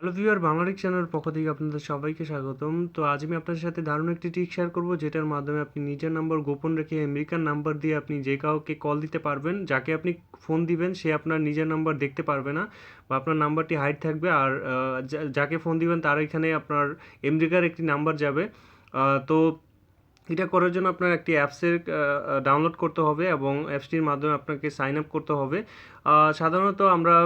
Hello viewer Bangladesh চ্যানেলের পক্ষ থেকে আপনাদের সবাইকে স্বাগতম। তো আজ আমি আপনাদের সাথে দারুণ একটি ট্রিক শেয়ার করব, যেটার মাধ্যমে আপনি নিজের নাম্বার গোপন রেখে আমেরিকান নাম্বার দিয়ে আপনি যে কাউকে কল দিতে পারবেন, যাকে আপনি ফোন দিবেন, সে আপনার নিজের নাম্বার দেখতে পারবে না বা আপনার নাম্বারটি হাইড থাকবে আর যাকে ফোন দিবেন তার এখানে আপনার আমেরিকার একটি নাম্বার যাবে। তো এটা করার জন্য আপনার একটি অ্যাপসের ডাউনলোড করতে হবে এবং অ্যাপসটির মাধ্যমে আপনাকে সাইন আপ করতে হবে। সাধারণত আমরা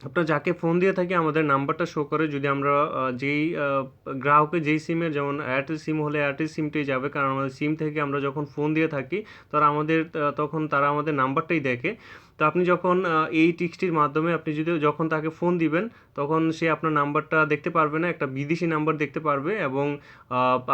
আপনার যাকে ফোন দিয়ে থাকি, আমাদের নাম্বারটা শো করে। যদি আমরা যেই গ্রাহকে যেই সিমের যেমন এয়ারটেল সিম হলে এয়ারটেল সিমটাই যাবে, কারণ আমাদের সিম থেকে আমরা যখন ফোন দিয়ে থাকি, তারা আমাদের তখন তারা আমাদের নাম্বারটাই দেখে। তো আপনি যখন এই টিক্সটির মাধ্যমে আপনি যদি যখন তাকে ফোন দিবেন, তখন সে আপনার নাম্বারটা দেখতে পারবে না, একটা বিদেশি নাম্বার দেখতে পারবে এবং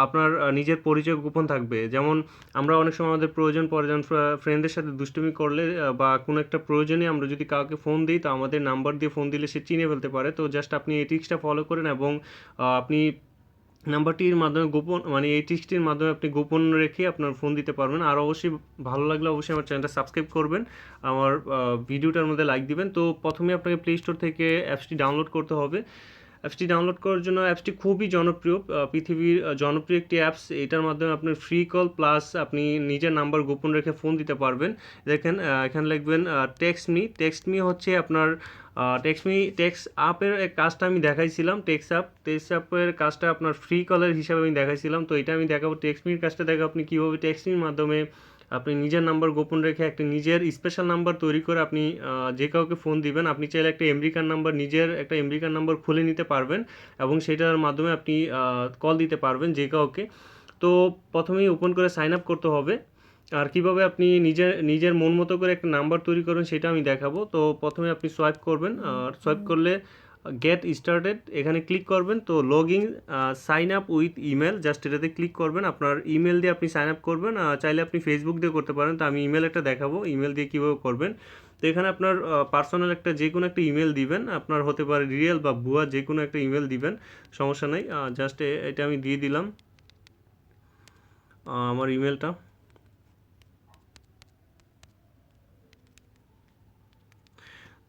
আপনার নিজের পরিচয় গোপন থাকবে। যেমন আমরা অনেক সময় আমাদের প্রয়োজন পড়ে যেমন ফ্রেন্ডদের সাথে দুষ্টুমি করলে বা কোনো একটা প্রয়োজনে আমরা যদি কাউকে ফোন দিই, তো আমাদের নাম্বার দিয়ে ফোন দিলে সে চিনে ফেলতে পারে। তো জাস্ট আপনি এই টিক্সটা ফলো করেন এবং আপনি নাম্বারটির মাধ্যমে গোপন মানে এই টিক্সটির মাধ্যমে আপনি গোপন রেখে আপনার ফোন দিতে পারবেন। আর অবশ্যই ভালো লাগলে অবশ্যই আমার চ্যানেলটা সাবস্ক্রাইব করবেন। আমার ভিডিওটার মধ্যে লাইক দিবেন। তো প্রথমে আপনাকে প্লে স্টোর থেকে অ্যাপসটি ডাউনলোড করতে হবে। অ্যাপসটি ডাউনলোড করার জন্য অ্যাপসটি খুবই জনপ্রিয়। পৃথিবীর জনপ্রিয় একটি অ্যাপস। এটার মাধ্যমে আপনি ফ্রি কল প্লাস আপনি নিজের নাম্বার গোপন রেখে ফোন দিতে পারবেন। দেখেন এখানে লিখবেন টেক্সট মি টেক্সট মি হচ্ছে আপনার টেক্সট মি টেক্স আপের কাজটা আমি দেখাইছিলাম। টেক্স আপ টেক্স আপের কাজটা আপনার ফ্রি কলের হিসাবে আমি দেখাইছিলাম। তো এটা আমি দেখাবো। টেক্সট মির কাজটা দেখাবো আপনি কীভাবে টেক্সট মির মাধ্যমে আপনি নিজের নাম্বার গোপন রেখে একটা নিজের স্পেশাল নাম্বার তৈরি করে আপনি যে কাউকে ফোন দিবেন আপনি চাইলে একটা আমেরিকান নাম্বার নিজের একটা আমেরিকান নাম্বার খুলে নিতে পারবেন এবং সেটার মাধ্যমে আপনি কল দিতে পারবেন যে কাউকে। তো প্রথমেই ওপেন করে সাইন আপ করতে হবে। আর কীভাবে আপনি নিজের নিজের মন মতো করে একটা নাম্বার তৈরি করবেন সেটা আমি দেখাবো। তো প্রথমে আপনি সোয়াইপ করবেন। আর সোয়াইপ করলে গেট স্টার্টেড এখানে ক্লিক করবেন, তো log in sign up with email just এটাতে ক্লিক করবেন, আপনার ইমেল দিয়ে আপনি সাইন আপ করবেন চাইলে আপনি ফেসবুক দিয়ে করতে পারেন, তো আমি ইমেল একটা দেখাবো ইমেল দিয়ে কীভাবে করবেন, তো এখানে আপনার পার্সোনাল একটা যে কোনো একটা ইমেল দিবেন, আপনার হতে পারে রিয়েল বা ভুয়া যে কোনো একটা ইমেল দিবেন, সমস্যা নেই জাস্ট এটা আমি দিয়ে দিলাম আমার ইমেলটা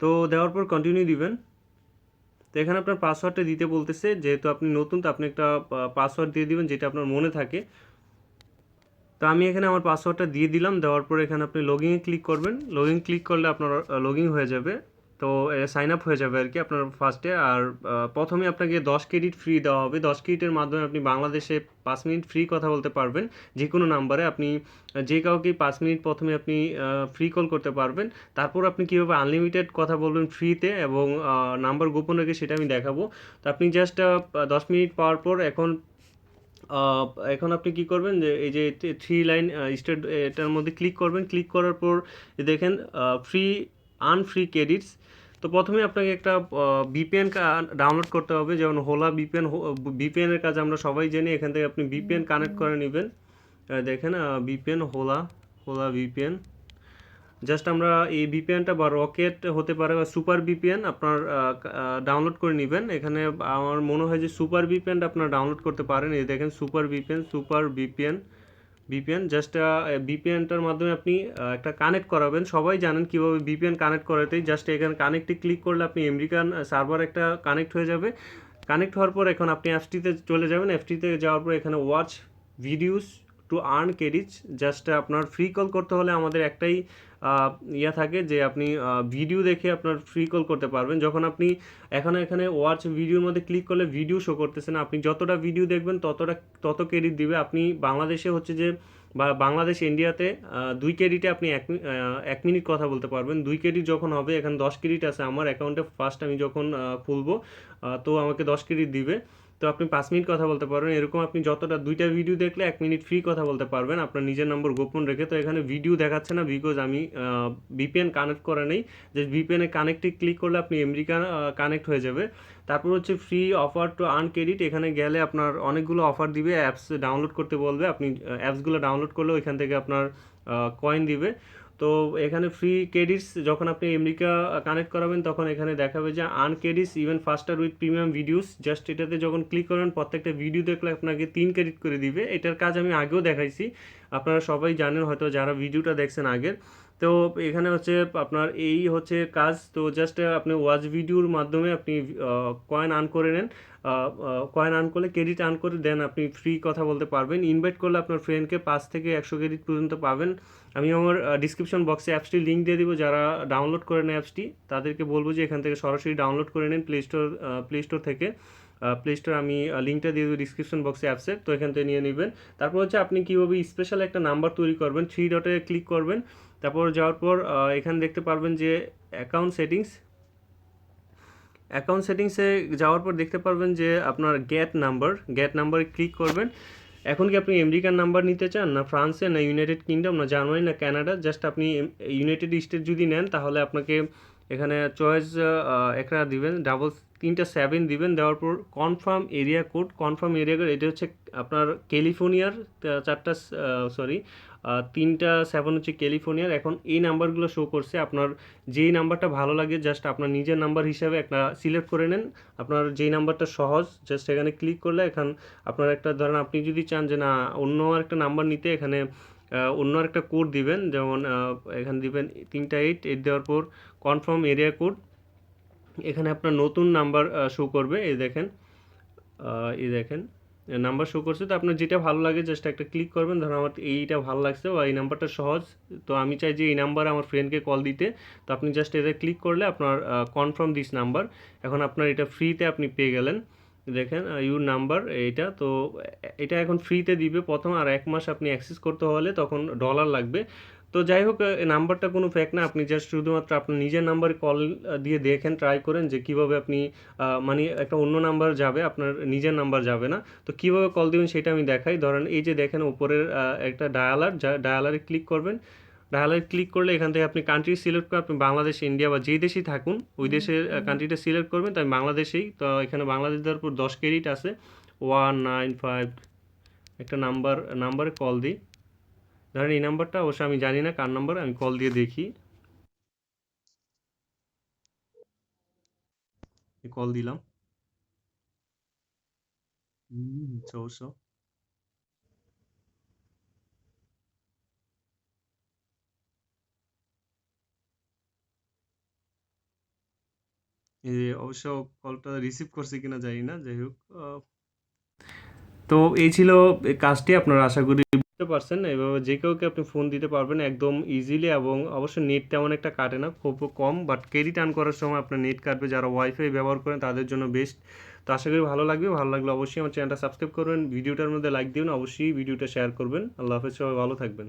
তো দেওয়ার পর কন্টিনিউ দিবেন তো এখানে আপনার পাসওয়ার্ডটা দিতে বলতেছে, যেহেতু আপনি নতুন, তো আপনি একটা পাসওয়ার্ড দিয়ে দিবেন, যেটা আপনার মনে থাকে। তো আমি এখানে আমার পাসওয়ার্ডটা দিয়ে দিলাম, দেওয়ার পরে এখানে আপনি লগইনে ক্লিক করবেন। লগইন ক্লিক করলে আপনার লগইন হয়ে যাবে। তো সাইন আপ হয়ে যাবে আর কি আপনার ফার্স্টে আর প্রথমে আপনাকে দশ ক্রেডিট ফ্রি দেওয়া হবে। দশ ক্রেডিটের মাধ্যমে আপনি বাংলাদেশে পাঁচ মিনিট ফ্রি কথা বলতে পারবেন। যে কোনো নাম্বারে আপনি, যে কাউকে পাঁচ মিনিট প্রথমে আপনি ফ্রি কল করতে পারবেন। তারপর আপনি কীভাবে আনলিমিটেড কথা বলবেন ফ্রিতে এবং নাম্বার গোপন রেখে সেটা আমি দেখাবো। তো আপনি জাস্ট দশ মিনিট পাওয়ার পর এখন এখন আপনি কি করবেন যে, এই যে থ্রি লাইন স্টেট এটার মধ্যে ক্লিক করবেন। ক্লিক করার পর দেখেন ফ্রি আনফ্রি ক্রেডিটস তো প্রথমে আপনাকে একটা বিপিএন ডাউনলোড করতে হবে যেমন হোলা বিপিএন বিপিএন এর কাজ আমরা সবাই জানি এখান থেকে আপনি বিপিএন কানেক্ট করে নেবেন দেখেন বিপিএন হোলা হোলা বিপিএন জাস্ট আমরা এই বিপিএনটা বা রকেট হতে পারে বা সুপার বিপিএন আপনার ডাউনলোড করে নেবেন এখানে আমার মনে হয় যে সুপার ভিপিএনটা আপনার ডাউনলোড করতে পারেন এই দেখেন super VPN super VPN VPN just ভিপিএনটার মাধ্যমে আপনি একটা কানেক্ট করাবেন। সবাই জানেন কীভাবে ভিপিএন কানেক্ট করাতেই জাস্ট এখানে কানেক্টে ক্লিক করলে আপনি আমেরিকান সার্ভার একটা কানেক্ট হয়ে যাবে। কানেক্ট হওয়ার পর এখন আপনি অ্যাপসটিতে চলে যাবেন। অ্যাপসটিতে যাওয়ার পর এখানে watch videos to earn credits just আপনার ফ্রি কল করতে হলে আমাদের একটাই ইয়া থাকে যে আপনি ভিডিও দেখে আপনার ফ্রি কল করতে পারবেন। যখন আপনি এখন, এখানে ওয়াচ ভিডিওর মধ্যে ক্লিক করলে ভিডিও শো করতেছে না আপনি যতটা ভিডিও দেখবেন, ততটা, তত ক্রেডিট দিবে। আপনি বাংলাদেশে হচ্ছে যে, বা বাংলাদেশ ইন্ডিয়াতে দুই ক্রেডিটে আপনি এক এক মিনিট কথা বলতে পারবেন। দুই ক্রেডিট যখন হবে, এখানে দশ ক্রেডিট আছে। আমার অ্যাকাউন্টে ফার্স্ট আমি যখন খুলবো তো আমাকে দশ ক্রেডিট দিবে। তো আপনি পাঁচ মিনিট কথা বলতে পারবেন। এরকম আপনি যতটা, দুইটা ভিডিও দেখলে এক মিনিট ফ্রি কথা বলতে পারবেন। আপনার নিজের নম্বর গোপন রেখে। তো এখানে ভিডিও দেখাচ্ছে না বিকজ আমি ভিপিএন কানেক্ট করে নেই। যে ভিপিএন কানেক্টে ক্লিক করলে আপনি আমেরিকা কানেক্ট হয়ে যাবে। তারপর হচ্ছে free offer to earn credit এখানে গেলে আপনার অনেকগুলো অফার দিবে। অ্যাপস ডাউনলোড করতে বলবে। আপনি অ্যাপসগুলো ডাউনলোড করলেও এখান থেকে আপনার কয়েন দিবে। তো এখানে ফ্রি ক্রেডিটস যখন আপনি এমরিকা কানেক্ট করাবেন, তখন এখানে দেখাবে যে earn credits even faster with premium videos just এটাতে যখন ক্লিক করেন, প্রত্যেকটা ভিডিও দেখলে আপনাকে তিন ক্রেডিট করে দিবে। এটার কাজ আমি আগেও দেখাইছি। আপনারা সবাই জানেন, হয়তো যারা ভিডিওটা দেখছেন আগের। তো এখানে হচ্ছে আপনার এই হচ্ছে কাজ। তো জাস্ট আপনি ওয়াচ ভিডিওর মাধ্যমে আপনি কয়েন আর্ন করে নেন। কয়েন আর্ন করলে ক্রেডিট আর্ন করে দেন। আপনি ফ্রি কথা বলতে পারবেন। ইনভাইট করলে আপনার ফ্রেন্ডকে পাঁচ থেকে একশো ক্রেডিট পর্যন্ত পাবেন। আমি আমার ডিসক্রিপশন বক্সে অ্যাপসটি লিঙ্ক দিয়ে দেবো। যারা ডাউনলোড করে নেন অ্যাপসটি তাদেরকে বলব যে এখান থেকে সরাসরি ডাউনলোড করে নেন প্লে স্টোর প্লে স্টোর থেকে। প্লে স্টোর আমি লিঙ্কটা দিয়ে দেবো ডিসক্রিপশন বক্সে অ্যাপসে তো এখান থেকে নিয়ে নেবেন। তারপর হচ্ছে আপনি কীভাবে স্পেশাল একটা নাম্বার তৈরি করবেন থ্রি ডটে ক্লিক করবেন। তারপর যাওয়ার পর এখানে দেখতে পারবেন যে অ্যাকাউন্ট সেটিংস অ্যাকাউন্ট সেটিংসে যাওয়ার পর দেখতে পারবেন যে আপনার গ্যাট নাম্বার গ্যাট নাম্বারে ক্লিক করবেন। এখন কি আপনি আমেরিকান নাম্বার নিতে চান? না ফ্রান্সে না ইউনাইটেড কিংডম না জার্মানি না কানাডা জাস্ট আপনি ইউনাইটেড স্টেট যদি নেন, তাহলে আপনাকে এখানে চয়েস একটা দিবেন ডাবল তিনটা সেভেন দিবেন। দেওয়ার পর confirm area code confirm area code এটা হচ্ছে আপনার ক্যালিফোর্নিয়ার চারটা সরি তিনটা সেভেন হচ্ছে ক্যালিফোর্নিয়ার। এখন এই নাম্বারগুলো শো করছে। আপনার যেই নাম্বারটা ভালো লাগে জাস্ট আপনার নিজের নাম্বার হিসাবে একটা সিলেক্ট করে নেন। আপনার যেই নাম্বারটা সহজ জাস্ট এখানে ক্লিক করলে এখন আপনার একটা, ধরেন আপনি যদি চান যে, না, অন্য একটা নাম্বার নিতে এখানে অন্য একটা কোড দিবেন। যেমন এখানে দিবেন তিনটা এইট এইট দেওয়ার পর কনফার্ম এরিয়া কোড এখানে আপনার নতুন নাম্বার শো করবে। এই দেখেন এই দেখেন। নাম্বার শো করছে, তো আপনার যেটা ভালো লাগে জাস্ট একটা ক্লিক করবেন, ধরুন আমার এইটা ভালো লাগছে বা এই নাম্বারটা সহজ, তো আমি চাই যে এই নাম্বারে আমার ফ্রেন্ডকে কল দিতে, তো আপনি জাস্ট এটা ক্লিক করলে আপনার কনফার্ম দিস নাম্বার এখন আপনার এটা ফ্রিতে আপনি পেয়ে গেলেন, দেখেন ইউর নাম্বার এইটা, তো এটা এখন ফ্রিতে দিবে, প্রথম আর এক মাস আপনি অ্যাক্সেস করতে হলে তখন ডলার লাগবে তো যাই হোক নাম্বারটা কোনো ফ্যাক না আপনি জাস্ট শুধুমাত্র আপনার নিজের নাম্বারে কল দিয়ে দেখেন ট্রাই করেন যে কীভাবে আপনি মানে একটা অন্য নাম্বার যাবে আপনার নিজের নাম্বার যাবে না। তো কীভাবে কল দিবেন সেটা আমি দেখাই। ধরেন এই যে দেখেন উপরের একটা ডায়ালার যা ডায়ালারে ক্লিক করবেন। ডায়ালারে ক্লিক করলে এখান থেকে আপনি কান্ট্রি সিলেক্ট করে আপনি বাংলাদেশ ইন্ডিয়া বা যেই দেশেই থাকুন ওই দেশের কান্ট্রিটা সিলেক্ট করবেন তাই বাংলাদেশেই। তো এখানে বাংলাদেশ দেওয়ার পর দশ ক্রেডিট আছে। ওয়ান নাইন ফাইভ একটা নাম্বার নাম্বারে কল দিই। ধরেন এই নাম্বারটা, অবশ্য আমি জানি না কার নাম্বার, আমি কল দিয়ে দেখি। কল দিলাম। অবশ্য। এই অবশ্য কলটা রিসিভ করছে কিনা জানি না, যাই হোক তো এই ছিল কাজটি, আপনারা আশা করি বুঝতে পারছেন এভাবে যে কাউকে আপনি ফোন দিতে পারবেন একদম ইজিলি এবং অবশ্য নেট তেমন একটা কাটে না, খুব কম। বাট ক্রেডিট আর্ন করার সময় আপনার নেট কাটবে। যারা ওয়াইফাই ব্যবহার করেন তাদের জন্য বেস্ট তো আশা করি ভালো লাগবে। ভালো লাগলে অবশ্যই আমার চ্যানেলটা সাবস্ক্রাইব করবেন। ভিডিওটার মধ্যে লাইক দিবেন। অবশ্যই ভিডিওটা শেয়ার করবেন। আল্লাহ হাফেজ। সবাই ভালো থাকবেন।